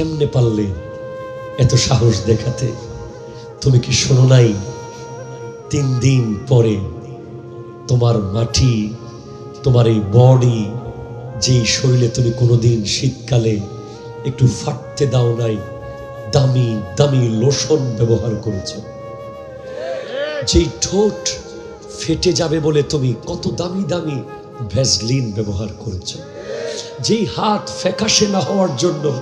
কেমনে পারলে এত সাহস দেখাতে? তুমি কি শোনো নাই? তিন দিন পরে তোমার মাটি, তোমার এই বডি, যেই শরীরে তুমি কোনোদিন শীতকালে একটু ফাটতে দাও নাই, দামি দামি লোশন ব্যবহার করেছ। যেই ঠোঁট ফেটে যাবে বলে তুমি কত দামি দামি ভ্যাসলিন ব্যবহার করেছ। যেই হাত ফ্যাকাশে না হওয়ার জন্য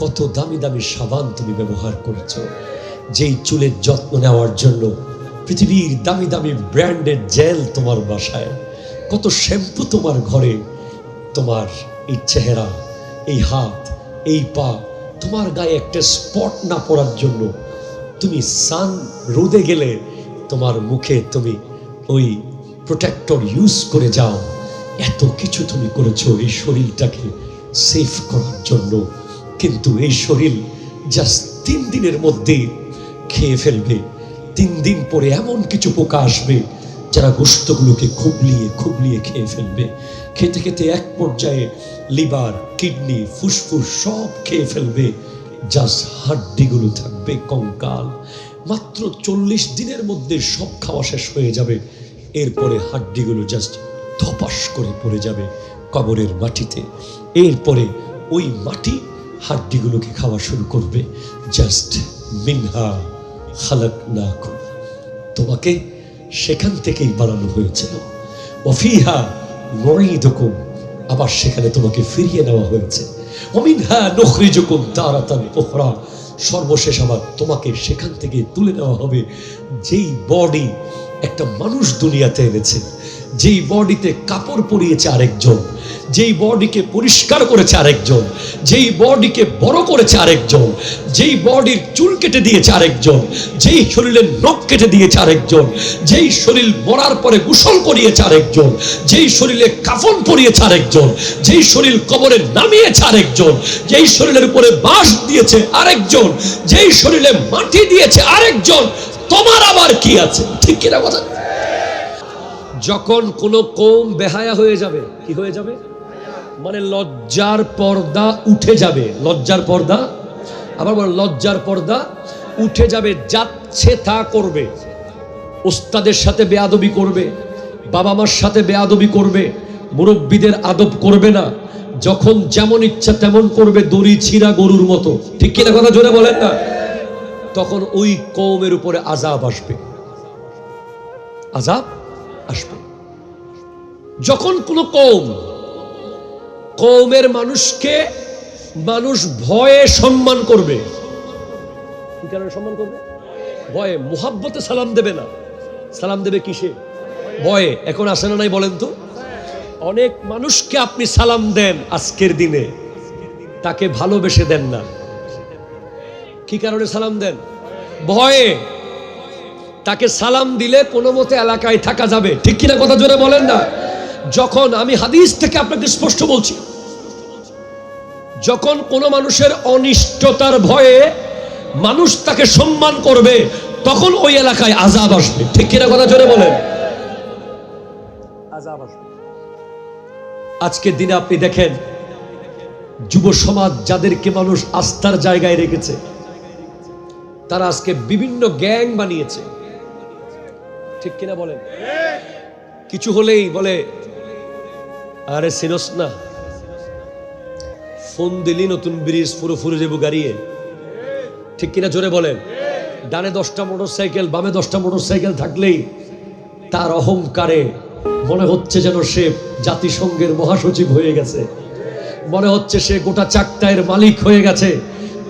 কত দামি দামি সাবান তুমি ব্যবহার করেছ, যেই চুলের যত্ন নেওয়ার জন্য পৃথিবীর দামি দামি ব্র্যান্ডের জেল তোমার বাসায়, কত শ্যাম্পু তোমার ঘরে, তোমার এই চেহারা, এই হাত, এই পা, তোমার গায়ে একটা স্পট না পড়ার জন্য তুমি সান রোদে গেলে তোমার মুখে তুমি ওই প্রোটেক্টর ইউজ করে যাও। এত কিছু তুমি করেছ এই শরীরটাকে সেফ করার জন্য। কিন্তু এই শরীর জাস্ট তিন দিনের মধ্যে খেয়ে ফেলবে। তিন দিন পরে এমন কিছু পোকা আসবে যারা গোস্তগুলোকে খুবলিয়ে খুবলিয়ে খেয়ে ফেলবে। খেতে খেতে এক পর্যায়ে লিভার, কিডনি, ফুসফুস সব খেয়ে ফেলবে। জাস্ট হাড্ডিগুলো থাকবে কঙ্কাল। মাত্র চল্লিশ দিনের মধ্যে সব খাওয়া শেষ হয়ে যাবে। এরপরে হাড্ডিগুলো জাস্ট ধপাস করে পড়ে যাবে কবরের মাটিতে। এরপরে ওই মাটি হাড্ডিগুলোকে খাওয়া শুরু করবে। জাস্ট মিনহা খালাক না তোমাকে সেখান থেকেই বানানো হয়েছিল। অফিহা নঈদুকুম। আবার সেখানে তোমাকে ফিরিয়ে নেওয়া হয়েছে। অমিনহা নখরিজুকুম তারাতান উখরা। সর্বশেষ আবার তোমাকে সেখান থেকে তুলে নেওয়া হবে। যেই বডি একটা মানুষ দুনিয়াতে এনেছে। যেই বডিতে কাপড় পরিয়েছে আরেকজন, যেই বডিকে পরিষ্কার করেছে আরেকজন, যেই বডিকে বড় করেছে আরেকজন, যেই বডির চুল কেটে দিয়েছে আরেকজন, যেই শরীরের নখ কেটে দিয়েছে আরেকজন, যেই শরীর মরার পরে গোসল করিয়েছে আরেকজন, যেই শরীরে কাফন পরিয়েছে আরেকজন, যেই শরীর কবরে নামিয়েছে আরেকজন, যেই শরীরের উপরে বাঁশ দিয়েছে আরেকজন, যেই শরীরে মাটি দিয়েছে আরেকজন, তোমার আবার কি আছে? ঠিক কিনা কথা যখন কোনো কোম বেহায়া হয়ে যাবে, কি হয়ে যাবে? মানে লজ্জার পর্দা উঠে যাবে। লজ্জার পর্দা? আবার বল, লজ্জার পর্দা উঠে যাবে, যাচ্ছে তা করবে। ওস্তাদের সাথে বেয়াদবি করবে বাবা মার সাথে বেয়াদবি করবে, মুরব্বীদের আদব করবে না। যখন যেমন ইচ্ছা তেমন করবে, দড়ি ছিঁড়া গরুর মতো। ঠিক কিনা কথা জোরে বলেন না? তখন ওই কৌমের উপরে আজাব আসবে। আজাব আসবে। যখন কোনো কৌম, কৌমের মানুষকে মানুষ ভয়ে সম্মান করবে। কি কারণে সম্মান করবে? ভয়ে। মুহাব্বতে সালাম দেবে না। সালাম দেবে কিসে? ভয়ে। এখন আসে না নাই বলেন তো? অনেক মানুষকে আপনি সালাম দেন আজকের দিনে। তাকে ভালোবেসে দেন না। কি কারণে সালাম দেন? ভয়ে। তাকে সালাম দিলে কোনো মতে এলাকায় থাকা যাবে। ঠিক কিনা কথা জোরে বলেন না? যখন আমি হাদিস থেকে আপনাকে স্পষ্ট বলছি যখন কোনো মানুষের অনিষ্টতার ভয়ে মানুষ তাকে সম্মান করবে তখন ওই এলাকায় আজাব আসবে। ঠিক কিনা কথা জোরে বলেন? আজাব আসবে। আজকের দিনে আপনি দেখেন যুব সমাজ যাদেরকে মানুষ আস্থার জায়গায় রেখেছে তারা আজকে বিভিন্ন গ্যাং বানিয়েছে। ঠিক কিনা বলেন? কিছু হলেই বলে, আরে সিনস না, ফোন দিলি নতুন ব্রিজ ফুরো ফুরে যাব গাড়িয়ে। ঠিক কিনা জোরে বলেন? ডানে দশটা মোটর সাইকেল বামে দশটা মোটর সাইকেল থাকলেই তার অহংকারে মনে হচ্ছে যেন সে জাতিসংঘের মহাসচিব হয়ে গেছে। মনে হচ্ছে সে গোটা চাকটায়ের মালিক হয়ে গেছে।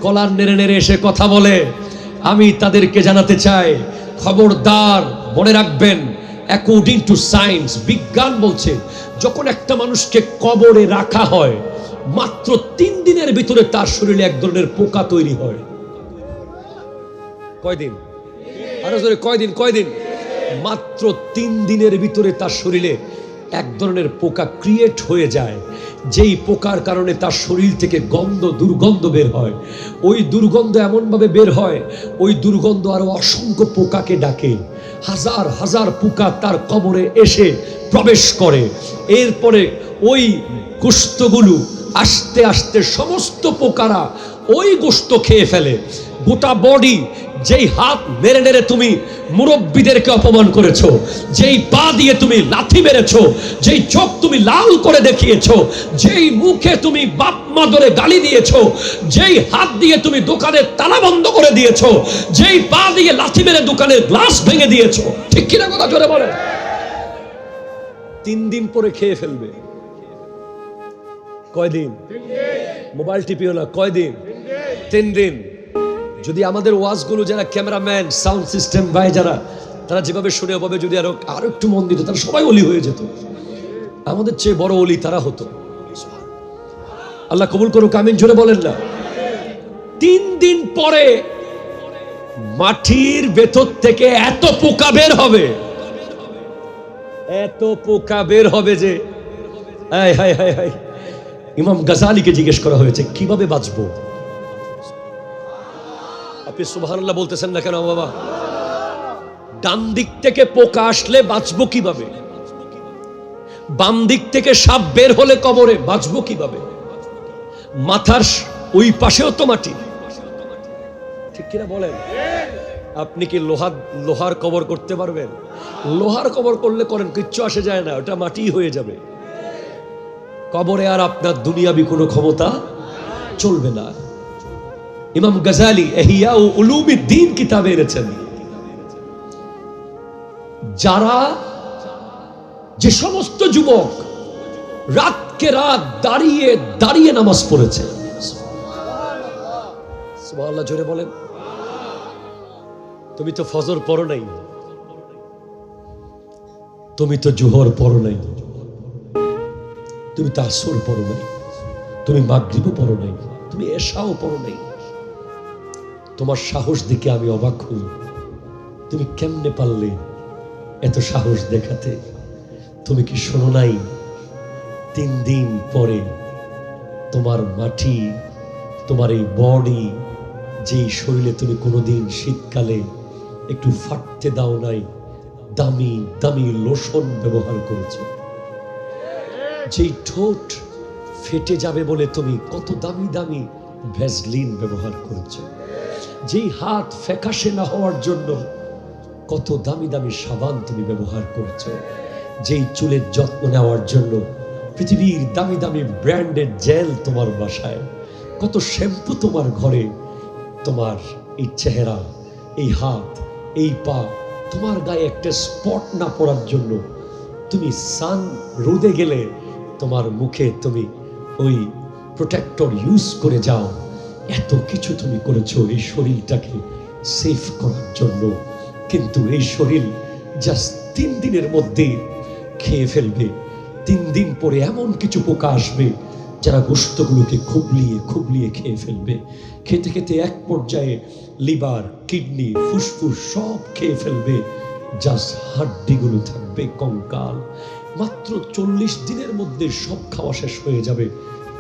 কলার নেড়ে নেড়ে এসে কথা বলে, আমি তাদেরকে জানাতে চাই, খবরদার মনে রাখবেন অ্যাকর্ডিং টু সায়েন্স বিজ্ঞান বলছে, যখন একটা মানুষকে কবরে রাখা হয়, মাত্র তিন দিনের ভিতরে তার শরীরে এক ধরনের পোকা তৈরি হয়। কয়দিন? আরও কয়দিন কয়দিন? মাত্র তিন দিনের ভিতরে তার শরীরে এক ধরনের পোকা ক্রিয়েট হয়ে যায়, যেই পোকার কারণে তার শরীর থেকে গন্ধ, দুর্গন্ধ বের হয়। ওই দুর্গন্ধ এমনভাবে বের হয়, ওই দুর্গন্ধ আরও অসংখ্য পোকাকে ডাকে। হাজার হাজার পোকা তার কবরে এসে প্রবেশ করে। এরপরে ওই কুষ্ঠগুলো আস্তে আস্তে সমস্ত পোকারা ওই গোস্ত খেয়ে ফেলে। গোটা বডি যেই হাত মেরে নেড়ে তুমি মুরব্বীদেরকে অপমান করেছ, যেই পা দিয়ে তুমি লাথি মেরেছো, যেই চোখ তুমি লাল করে দেখিয়েছো, যেই মুখে তুমি বাপ মা ধরে গালি দিয়েছ, যেই হাত দিয়ে তুমি দোকানের তালা বন্ধ করে দিয়েছ, যেই পা দিয়ে লাথি মেরে দোকানের গ্লাস ভেঙে দিয়েছ, ঠিক কিনা কথা জোরে বলে তিন দিন পরে খেয়ে ফেলবে। কয়দিন? মোবাইল টিপিও না, কয়দিন? তিন দিন। যদি আমাদের ওয়াজগুলো যারা ক্যামেরাম্যান, সাউন্ড সিস্টেম ভাই যারা, তারা যেভাবে শুনে ওভাবে যদি আরও আরও একটু মন দিত তারা সবাই অলি হয়ে যেত। আমাদের চেয়ে বড় অলি তারা হতো। আল্লাহ কবুল করুক, আমিন, জোরে বলেন না। তিন দিন পরে মাটির ভেতর থেকে এত পোকা বের হবে। এত পোকা বের হবে যে ইমাম গাজালিকে জিজ্ঞেস করা হয়েছে, কীভাবে বাঁচবো? আপনি সুবহানাল্লাহ বলতেছেন না কেন বাবা? ডান দিক থেকে পোকা আসলে বাঁচবো কীভাবে? বাম দিক থেকে সাপ বের হলে কবরে বাঁচবো কীভাবে? মাথার ওই পাশেও তো মাটি। ঠিক কিনা বলেন? আপনি কি লোহার লোহার কবর করতে পারবেন? লোহার কবর করলে করেন, কিচ্ছু আসে যায় না, ওটা মাটি হয়ে যাবে। কবরে আর আপনার দুনিয়াবি কোনো ক্ষমতা চলবে না। ইমাম গাজালি এহিয়া ও উলুমি দিন কিতাবে এনেছেন। যারা যে সমস্ত যুবক রাতকে রাত দাঁড়িয়ে দাঁড়িয়ে নামাজ পড়েছে। সুবহানাল্লাহ, জোরে বলেন। তুমি তো ফজর পড়ো নাই। তুমি তো জোহর পড়ো নাই। তুমি তাসর পড়ো নাই। তুমি মাগরিবও পড়ো নাই। তুমি এশাও পড়ো নাই। তোমার সাহস দেখে আমি অবাক হই। তুমি কেমনে পারলে এত সাহস দেখাতে? তুমি কি শোনো নাই? তিন দিন পরে তোমার মাটি, তোমার এই বডি, যেই শরীরে তুমি কোনোদিন শীতকালে একটু ফাটতে দাও নাই, দামি দামি লোশন ব্যবহার করেছ। যেই ঠোঁট ফেটে যাবে বলে তুমি কত দামি দামি ভ্যাসলিন ব্যবহার করেছ। যেই হাত ফ্যাকাশে না হওয়ার জন্য কত দামি দামি সাবান তুমি ব্যবহার করেছ, যেই চুলের যত্ন নেওয়ার জন্য পৃথিবীর দামি দামি ব্র্যান্ডের জেল তোমার বাসায়, কত শ্যাম্পু তোমার ঘরে, তোমার এই চেহারা, এই হাত, এই পা, তোমার গায়ে একটা স্পট না পড়ার জন্য তুমি সান রোদে গেলে তোমার মুখে তুমি ওই প্রোটেক্টর ইউজ করে যাও। এত কিছু তুমি করেছ এই শরীরটাকে সেফ করার জন্য। কিন্তু এই শরীর জাস্ট তিন দিনের মধ্যে খেয়ে ফেলবে। তিন দিন পরে এমন কিছু পোকা আসবে যারা গোস্তগুলোকে খুবলিয়ে খুবলিয়ে খেয়ে ফেলবে। খেতে খেতে এক পর্যায়ে লিভার, কিডনি, ফুসফুস সব খেয়ে ফেলবে। জাস্ট হাড্ডিগুলো থাকবে কঙ্কাল। মাত্র চল্লিশ দিনের মধ্যে সব খাওয়া শেষ হয়ে যাবে।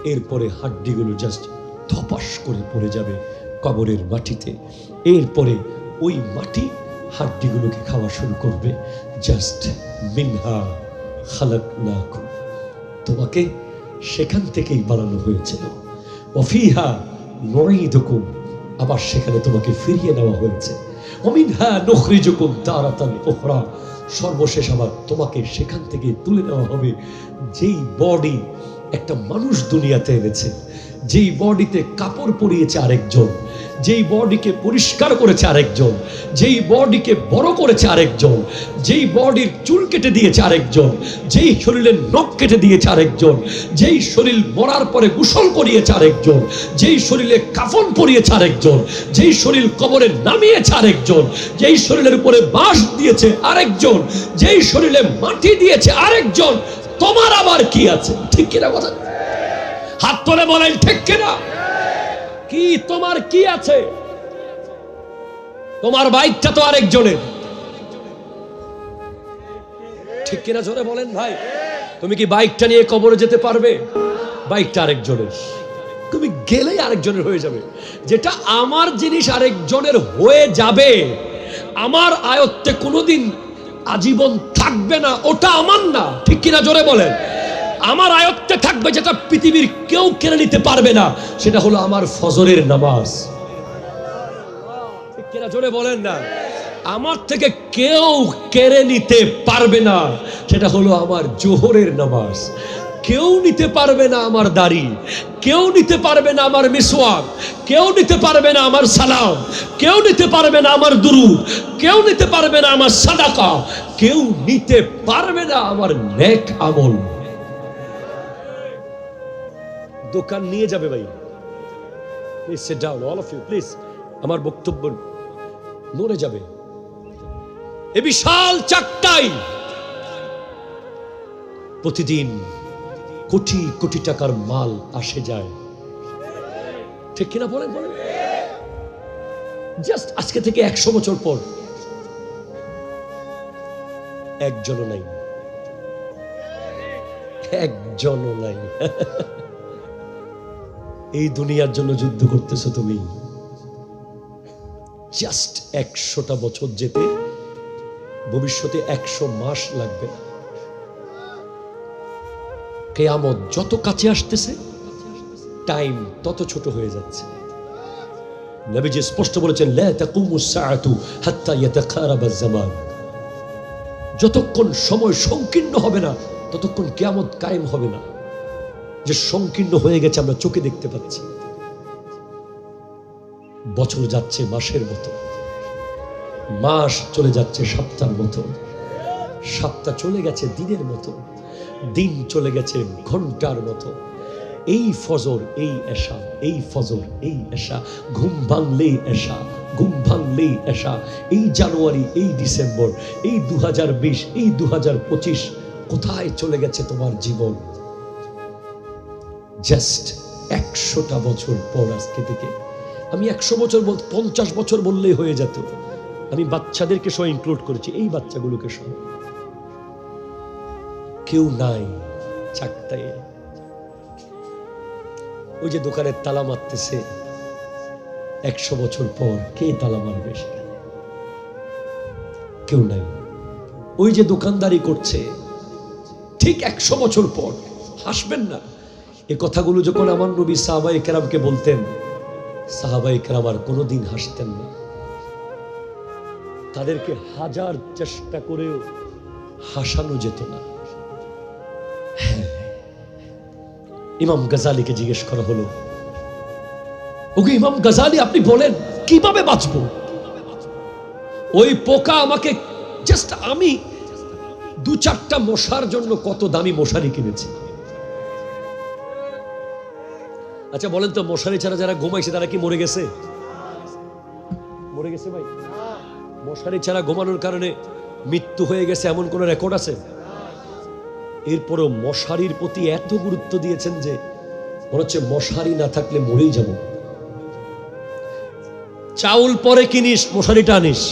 এরপরে হাড্ডিগুলো জাস্ট ধপাস করে পড়ে যাবে কবরের মাটিতে। এরপরে ওই মাটি হাড্ডিগুলোকে খাওয়া শুরু করবে। জাস্ট মিনহা খালাক না তোমাকে সেখান থেকেই বানানো হয়েছিল। অফিহা নঈদুকুম। আবার সেখানে তোমাকে ফিরিয়ে নেওয়া হয়েছে। অমিনহা নখরিজুকুম তারাতান উখরা। সর্বশেষ আবার তোমাকে সেখান থেকে তুলে নেওয়া হবে। যেই বডি একটা মানুষ দুনিয়াতে এনেছে যেই বডিতে কাপড় পরিয়েছে আরেকজন, যেই বডিকে পরিষ্কার করেছে আরেকজন, যেই বডিকে বড় করেছে আরেকজন, যেই বডির চুল কেটে দিয়েছে আরেকজন, যেই শরীরের নখ কেটে দিয়েছে আরেকজন, যেই শরীর মরার পরে গোসল করিয়েছে আরেকজন, যেই শরীরে কাফন পরিয়েছে আরেকজন, যেই শরীর কবরে নামিয়েছে আরেকজন, যেই শরীরের উপরে বাঁশ দিয়েছে আরেকজন, যেই শরীরে মাটি দিয়েছে আরেকজন, তোমার আবার কি আছে? ঠিক কিনা কথা হাত তুলে বলেন, ঠিক কিনা? কি, তোমার কি আছে? তোমার বাইকটা তো আরেকজনের। ঠিক কিনা জোরে বলেন ভাই? তুমি কি বাইকটা নিয়ে কবরে যেতে পারবে? বাইকটা আরেকজনের। তুমি গেলেই আরেকজনের হয়ে যাবে। যেটা আমার জিনিস আরেকজনের হয়ে যাবে, আমার আয়ত্তে কোনোদিন আজীবন থাকবে না, ওটা আমার না। ঠিক কিনা জোরে বলেন? আমার আয়ত্তে থাকবে যেটা পৃথিবীর কেউ কেড়ে নিতে পারবে না, সেটা হলো আমার ফজরের নামাজ। কিনা জোরে বলেন না? আমার থেকে কেউ কেড়ে নিতে পারবে না, সেটা হলো আমার জোহরের নামাজ। কেউ নিতে পারবে না আমার দাড়ি, কেউ নিতে পারবে না আমার মিসওয়াক, কেউ নিতে পারবে না আমার সালাম, কেউ নিতে পারবে না আমার দুরু কেউ নিতে পারবে না আমার সাদাকা, কেউ নিতে পারবে না আমার নেক আমল। দোকান নিয়ে যাবে ভাই। Please down all of you please আমার বক্তব্য নড়ে যাবে। এ বিশাল চাকটাই প্রতিদিন কোটি কোটি টাকার মাল আসে যায়। ঠিক কিনা বলেন বলেন। জাস্ট আজকে থেকে একশো বছর পর একজনও নাই। একজনও নাই। এই দুনিয়ার জন্য যুদ্ধ করতেছো তুমি। জাস্ট একশোটা বছর যেতে, ভবিষ্যতে একশো মাস লাগবে। কেয়ামত যত কাছে আসতেছে টাইম তত ছোট হয়ে যাচ্ছে। নবীজি স্পষ্ট বলেছেন যতক্ষণ সময় সংকীর্ণ হবে না, ততক্ষণ কেয়ামত কায়েম হবে না। যে সংকীর্ণ হয়ে গেছে আমরা চোখে দেখতে পাচ্ছি। বছর যাচ্ছে মাসের মতো। মাস চলে যাচ্ছে সপ্তাহের মতো। সপ্তাহ চলে গেছে দিনের মতো। দিন চলে গেছে ঘণ্টার মতো। এই ফজর, এই এশা, এই ফজর, এই এশা, ঘুম ভাঙলেই এশা, ঘুম ভাঙলেই এশা। এই জানুয়ারি, এই ডিসেম্বর, এই দু হাজার বিশ, এই দু হাজার পঁচিশ, কোথায় চলে গেছে তোমার জীবন? জাস্ট একশোটা বছর পর আজকে থেকে। আমি একশো বছর বল, পঞ্চাশ বছর বললেই হয়ে যেত। আমি বাচ্চাদেরকে সহ ইনক্লুড করেছি, এই বাচ্চাগুলোকে সহ কেউ নাই চাকতায় ওই যে দোকানের তালা মারতেছে, একশো বছর পর কে তালা মারবে সেখানে? কেউ নাই। ওই যে দোকানদারি করছে, ঠিক একশো বছর পর, হাসবেন না। এ কথাগুলো যখন আমার নবী সাহাবাই কেরামকে বলতেন সাহাবাই কেরাম আর কোনোদিন হাসতেন না। তাদেরকে হাজার চেষ্টা করেও হাসানো যেত না। হ্যাঁ ইমাম গাজালিকে জিজ্ঞেস করা হলো ওকে ইমাম গাজালি, আপনি বলেন, কীভাবে বাঁচবো? ওই পোকা আমাকে জাস্ট আমি দু চারটা মশার জন্য কত দামি মশারি কিনেছি। আচ্ছা বলেন তো, মশারি ছাড়া যারা ঘুমাইছে, তারা কি মরে গেছে? মরে গেছে ভাই? মশারি ছাড়া ঘুমানোর কারণে মৃত্যু হয়ে গেছে, এমন কোন রেকর্ড আছে? এরপরেও মশারির প্রতি এত গুরুত্ব দিয়েছেন যে মনে হচ্ছে মশারি না থাকলে মরেই যাব। চাউল পরে কিনিস মশারিটা আনিস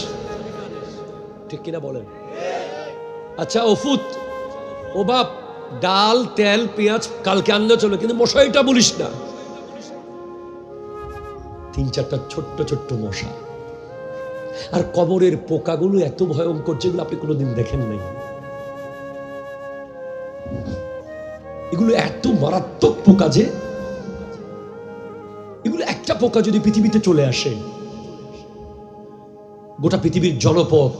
ঠিক কিনা বলেন? আচ্ছা ওফুত ও বাপ, ডাল, তেল, পেঁয়াজ কালকে আনলে চলো, কিন্তু মশারিটা বলিস না। তিন চারটা ছোট্ট ছোট্ট মশা। আর কবরের পোকাগুলো এত ভয়ঙ্কর যেগুলো আপনি কোনোদিন দেখেন নাই। এগুলো এত মারাত্মক পোকা যে, এগুলো একটা পোকা যদি পৃথিবীতে চলে আসে, গোটা পৃথিবীর জলপথ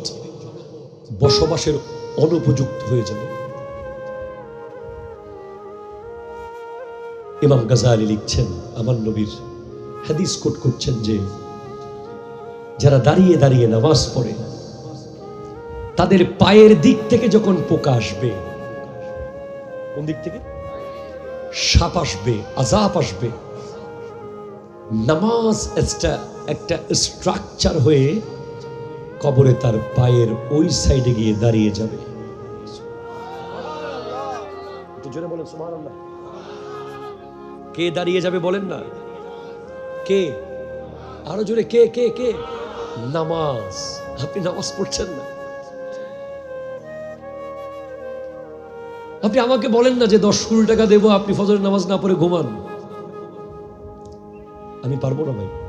বসবাসের অনুপযুক্ত হয়ে যাবে। ইমাম গাজালি লিখছেন, আমার নবীর হাদিস কোট করছেন যে, যারা দাঁড়িয়ে দাঁড়িয়ে নামাজ পড়ে, তাদের পায়ের দিক থেকে যখন পোকা আসবে, কোন দিক থেকে? সাপ আসবে, আজাব আসবে। নামাজ একটা একটা স্ট্রাকচার হয়ে কবরে তার পায়ের ওই সাইডে গিয়ে দাঁড়িয়ে যাবে। কে দাঁড়িয়ে যাবে বলেন না? কে? আরও জোরে কে কে কে? নামাজ। আপনি নামাজ পড়ছেন না। আপনি আমাকে বলেন না যে দশ কুড়ি টাকা দেবো, আপনি ফজরের নামাজ না পড়ে ঘুমান। আমি পারব না ভাই।